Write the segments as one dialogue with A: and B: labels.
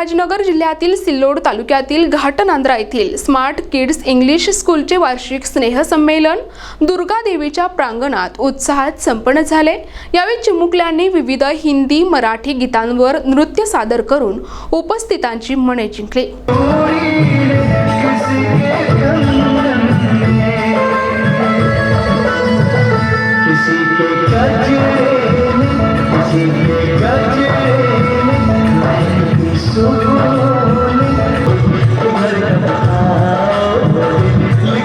A: संभाजीनगर जिल्ह्यातील सिल्लोड तालुक्यातील घाटनांद्रा येथील स्मार्ट किड्स इंग्लिश स्कूलचे वार्षिक स्नेहसंमेलन दुर्गा देवीच्या प्रांगणात उत्साहात संपन्न झाले. यावेळी चिमुकल्यांनी विविध हिंदी मराठी गीतांवर नृत्य सादर करून उपस्थितांची मने जिंकली.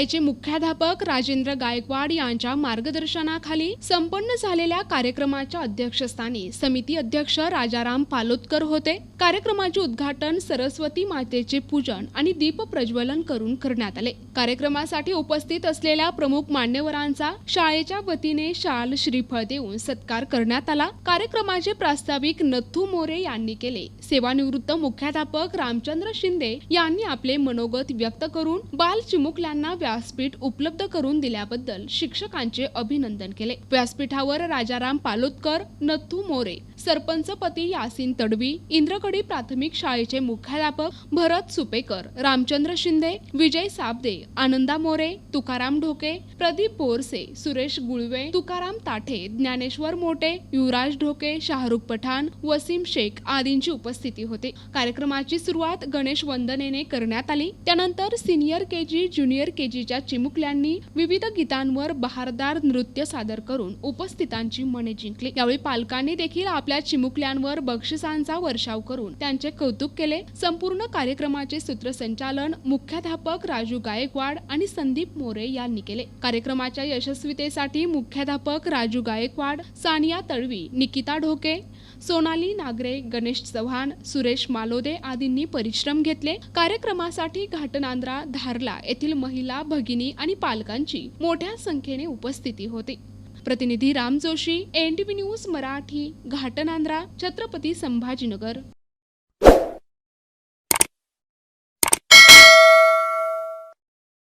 A: शाळेचे मुख्याध्यापक राजेंद्र गायकवाड यांच्या मार्गदर्शनाखाली संपन्न झालेल्या कार्यक्रमाच्या अध्यक्षस्थानी समिती अध्यक्ष राजाराम पालोदकर होते. कार्यक्रमाचे उद्घाटन सरस्वती मातेचे पूजन आणि दीप प्रज्वलन करून करण्यात आले. कार्यक्रमासाठी उपस्थित असलेल्या प्रमुख मान्यवरांचा शाळेच्या वतीने शाल श्रीफळ देऊन सत्कार करण्यात आला. कार्यक्रमाचे प्रास्ताविक नथू मोरे यांनी केले. सेवानिवृत्त मुख्याध्यापक रामचंद्र शिंदे यांनी आपले मनोगत व्यक्त करून बाल चिमुकल्यांना व्यासपीठ उपलब्ध करून दिल्याबद्दल शिक्षकांचे अभिनंदन केले. व्यासपीठावर राजाराम पालोदकर नथू मोरे सरपंचपती यासिन तडवी इंद्रकडी प्राथमिक शाळेचे मुख्याध्यापक भरत सुपेकर रामचंद्र शिंदे विजय साबदे आनंदा मोरे तुकाराम ढोके प्रदीप बोरसे सुरेश गुळवे तुकाराम ताठे ज्ञानेश्वर मोटे युवराज ढोके शाहरुख पठाण वसीम शेख आदींची उपस्थिती होती. कार्यक्रमाची सुरुवात गणेश वंदनेने करण्यात आली. त्यानंतर सिनियर केजी ज्युनियर केजीच्या चिमुकल्यांनी विविध गीतांवर बहारदार नृत्य सादर करून उपस्थितांची मने जिंकली. यावेळी पालकांनी देखील आपल्या चिमुकल्यांवर बक्षिसांचा वर्षाव करून त्यांचे कौतुक केले. संपूर्ण कार्यक्रमाचे सूत्रसंचालन मुख्याध्यापक राजू गायकवाड आणि संदीप मोरे यांनी केले. कार्यक्रमाच्या यशस्वीतेसाठी मुख्याध्यापक राजू गायकवाड सानिया तळवी निकिता ढोके सोनाली नागरे गणेश चव्हाण सुरेश मालोदे आदींनी परिश्रम घेतले. कार्यक्रमासाठी घाटनांद्रा धारला येथील महिला भगिनी आणि पालकांची मोठ्या संख्येने उपस्थिती होती. प्रतिनिधी राम जोशी एनटीव्ही न्यूज मराठी घाटनांद्रा छत्रपती संभाजीनगर.